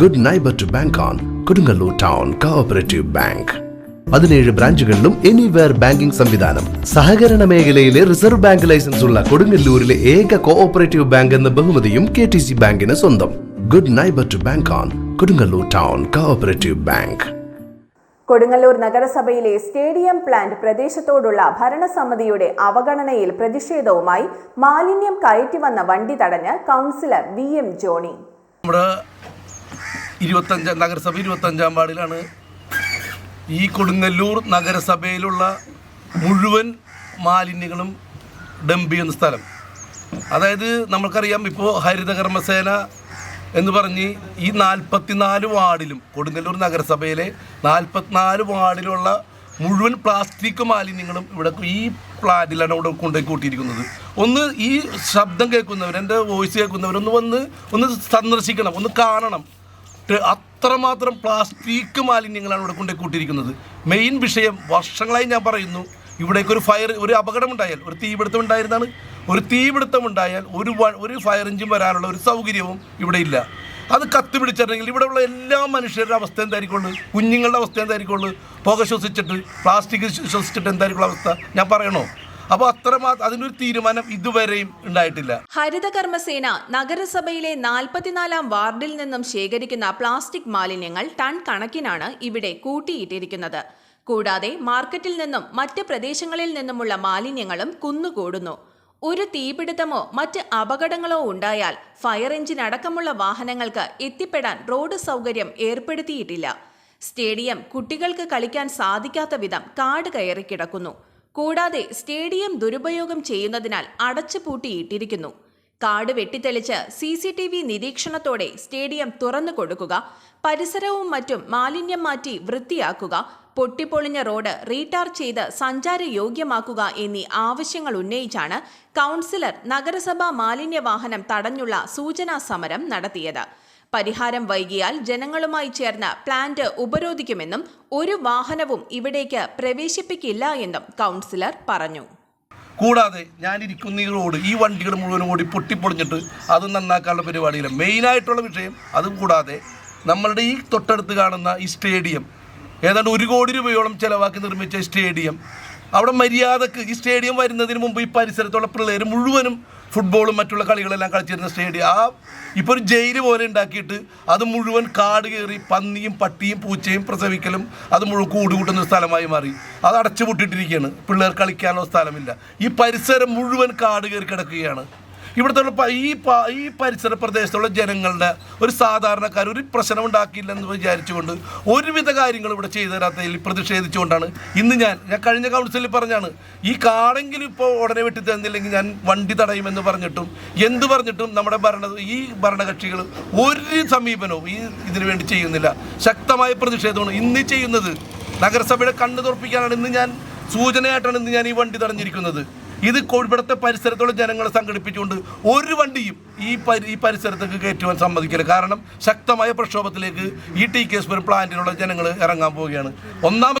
Good neighbour to bank on Kodungallur town cooperative bank പതിനേഴ് ബ്രാഞ്ചുകളിലും anywhere banking സംവിധാനം. സഹകരണ മേഖലയിലെ റിസർവ് ബാങ്ക് ലൈസൻസ് ഉള്ള കൊടുങ്ങല്ലൂരിലെ ഏക കോഓപ്പറേറ്റീവ് ബാങ്ക് എന്ന ബഹുമതിയും കെ ടി സി ബാങ്കിന് സ്വന്തം. Good neighbour to bank on Kodungallur town cooperative bank Kodungallur നഗരസഭയിലെ സ്റ്റേഡിയം പ്ലാന്റ് പ്രദേശത്തോടുള്ള ഭരണസമിതിയുടെ അവഗണനയിൽ പ്രതിഷേധവുമായി മാലിന്യം കയറ്റിവന്ന വണ്ടി തടഞ്ഞ് കൗൺസിലർ വി എം ജോണി. നമ്മുടെ ഇരുപത്തഞ്ചാം നഗരസഭ ഇരുപത്തഞ്ചാം വാർഡിലാണ് ഈ കൊടുങ്ങല്ലൂർ നഗരസഭയിലുള്ള മുഴുവൻ മാലിന്യങ്ങളും ഡംപ് ചെയ്യുന്ന സ്ഥലം. അതായത് നമുക്കറിയാം ഇപ്പോൾ ഹരിതകർമ്മസേന എന്ന് പറഞ്ഞ് ഈ നാൽപ്പത്തിനാല് വാർഡിലും കൊടുങ്ങല്ലൂർ നഗരസഭയിലെ നാൽപ്പത്തിനാല് വാർഡിലുള്ള മുഴുവൻ പ്ലാസ്റ്റിക് മാലിന്യങ്ങളും ഇവിടെ ഈ പ്ലാന്റിലാണ് ഇവിടെ കൊണ്ടുപോയി കൂട്ടിയിരിക്കുന്നത്. ഒന്ന് ഈ ശബ്ദം കേൾക്കുന്നവർ എന്റെ വോയിസ് കേൾക്കുന്നവരൊന്ന് വന്ന് ഒന്ന് സന്ദർശിക്കണം ഒന്ന് കാണണം. അത്രമാത്രം പ്ലാസ്റ്റിക് മാലിന്യങ്ങളാണ് ഇവിടെ കൊണ്ടു കൂട്ടിയിരിക്കുന്നത് മെയിൻ വിഷയം വർഷങ്ങളായി ഞാൻ പറയുന്നു. ഇവിടേക്ക് ഒരു ഫയർ ഒരു അപകടം ഉണ്ടായാൽ ഒരു തീപിടുത്തം ഉണ്ടായിരുന്നാണ് ഒരു തീപിടുത്തം ഉണ്ടായാൽ ഒരു ഒരു ഫയർ എഞ്ചിൻ വരാനുള്ള ഒരു സൗകര്യവും ഇവിടെ ഇല്ല. അത് കത്തി പിടിച്ചിട്ടുണ്ടെങ്കിൽ ഇവിടെയുള്ള എല്ലാ മനുഷ്യരുടെ അവസ്ഥ എന്തായിരിക്കുള്ളൂ? കുഞ്ഞുങ്ങളുടെ അവസ്ഥ എന്തായിരിക്കുള്ളൂ? പുക ശ്വസിച്ചിട്ട് പ്ലാസ്റ്റിക് ശ്വസിച്ചിട്ട് എന്തായിരിക്കുള്ള അവസ്ഥ? ഞാൻ പറയണോ? അപ്പോൾ അത്രമാത്രം അതിനൊരു തീരുമാനം ഇതുവരെയും ഉണ്ടായിട്ടില്ല. ഹരിതകർമ്മസേന നഗരസഭയിലെ നാൽപ്പത്തിനാലാം വാർഡിൽ നിന്നും ശേഖരിക്കുന്ന പ്ലാസ്റ്റിക് മാലിന്യങ്ങൾ ടൺ കണക്കിനാണ് ഇവിടെ കൂട്ടിയിട്ടിരിക്കുന്നത്. കൂടാതെ മാർക്കറ്റിൽ നിന്നും മറ്റ് പ്രദേശങ്ങളിൽ നിന്നുമുള്ള മാലിന്യങ്ങളും കുന്നുകൂടുന്നു. ഒരു തീപിടുത്തമോ മറ്റ് അപകടങ്ങളോ ഉണ്ടായാൽ ഫയർ എഞ്ചിൻ അടക്കമുള്ള വാഹനങ്ങൾക്ക് എത്തിപ്പെടാൻ റോഡ് സൗകര്യം ഏർപ്പെടുത്തിയിട്ടില്ല. സ്റ്റേഡിയം കുട്ടികൾക്ക് കളിക്കാൻ സാധിക്കാത്ത വിധം കാട് കയറി കിടക്കുന്നു കൂടാതെ സ്റ്റേഡിയം ദുരുപയോഗം ചെയ്യുന്നതിനാൽ അടച്ചുപൂട്ടിയിട്ടിരിക്കുന്നു. കാട് വെട്ടിത്തെളിച്ച് സി സി ടി വി നിരീക്ഷണത്തോടെ സ്റ്റേഡിയം തുറന്നു കൊടുക്കുക പരിസരവും മറ്റും മാലിന്യം മാറ്റി വൃത്തിയാക്കുക പൊട്ടിപ്പൊളിഞ്ഞ റോഡ് റീടാർ ചെയ്ത് സഞ്ചാരയോഗ്യമാക്കുക എന്നീ ആവശ്യങ്ങൾ ഉന്നയിച്ചാണ് കൗൺസിലർ നഗരസഭാ മാലിന്യ വാഹനം തടഞ്ഞുള്ള സൂചനാ സമരം നടത്തിയത്. പരിഹാരം വൈകിയാൽ ജനങ്ങളുമായി ചേർന്ന് പ്ലാന്റ് ഉപരോധിക്കുമെന്നും ഒരു വാഹനവും ഇവിടേക്ക് പ്രവേശിപ്പിക്കില്ല എന്നും കൗൺസിലർ പറഞ്ഞു. കൂടാതെ ഞാനിരിക്കുന്ന ഈ റോഡ് ഈ വണ്ടികൾ മുഴുവനും കൂടി പൊട്ടിപ്പൊളിഞ്ഞിട്ട് അത് നന്നാക്കാനുള്ള പരിപാടിയില്ല. മെയിനായിട്ടുള്ള വിഷയം അതും കൂടാതെ നമ്മളുടെ ഈ തൊട്ടടുത്ത് കാണുന്ന ഈ സ്റ്റേഡിയം ഏതാണ്ട് ഒരു കോടി രൂപയോളം ചിലവാക്കി നിർമ്മിച്ച സ്റ്റേഡിയം അവിടെ മര്യാദയ്ക്ക് ഈ സ്റ്റേഡിയം വരുന്നതിന് മുമ്പ് ഈ പരിസരത്തുള്ള പിള്ളേർ മുഴുവനും ഫുട്ബോളും മറ്റുള്ള കളികളെല്ലാം കളിച്ചിരുന്ന സ്റ്റേഡിയം. ആ ഇപ്പോൾ ഒരു ജയിൽ പോലെ ഉണ്ടാക്കിയിട്ട് അത് മുഴുവൻ കാട് കയറി പന്നിയും പട്ടിയും പൂച്ചയും പ്രസവിക്കലും അത് മുഴുവൻ കൂടുകൂട്ടുന്ന ഒരു സ്ഥലമായി മാറി. അത് അടച്ചു പൂട്ടിയിട്ടിരിക്കുകയാണ് പിള്ളേർ കളിക്കാനുള്ള സ്ഥലമില്ല. ഈ പരിസരം മുഴുവൻ കാട് കയറി കിടക്കുകയാണ്. ഇവിടുത്തെ ഈ ഈ പരിസര പ്രദേശത്തുള്ള ജനങ്ങളുടെ ഒരു സാധാരണക്കാർ ഒരു പ്രശ്നം ഉണ്ടാക്കിയില്ലെന്ന് വിചാരിച്ചുകൊണ്ട് ഒരുവിധ കാര്യങ്ങൾ ഇവിടെ ചെയ്തു തരാത്തതിൽ പ്രതിഷേധിച്ചുകൊണ്ടാണ് ഇന്ന് ഞാൻ ഞാൻ കഴിഞ്ഞ കൗൺസിലിൽ പറഞ്ഞാണ് ഈ കാടെങ്കിലും ഇപ്പോൾ ഉടനെ വെട്ടി തന്നില്ലെങ്കിൽ ഞാൻ വണ്ടി തടയുമെന്ന് പറഞ്ഞിട്ടും എന്ത് പറഞ്ഞിട്ടും നമ്മുടെ ഭരണ ഈ ഭരണകക്ഷികൾ ഒരു സമീപനവും ഈ ഇതിനു വേണ്ടി ചെയ്യുന്നില്ല. ശക്തമായ പ്രതിഷേധമാണ് ഇന്ന് ചെയ്യുന്നത്. നഗരസഭയുടെ കണ്ണു തുറപ്പിക്കാനാണ് ഇന്ന് ഞാൻ സൂചനയായിട്ടാണ് ഇന്ന് ഞാൻ ഈ വണ്ടി തടഞ്ഞിരിക്കുന്നത്. ഇത് ഇവിടുത്തെ പരിസരത്തുള്ള ജനങ്ങളെ സംഘടിപ്പിച്ചുകൊണ്ട് ഒരു വണ്ടിയും ഈ പരി ഈ പരിസരത്തേക്ക് കയറ്റുവാൻ സമ്മതിക്കില്ല. കാരണം ശക്തമായ പ്രക്ഷോഭത്തിലേക്ക് ഈ ടി കെ പ്ലാന്റിലുള്ള ജനങ്ങൾ ഇറങ്ങാൻ പോവുകയാണ്. ഒന്നാമത്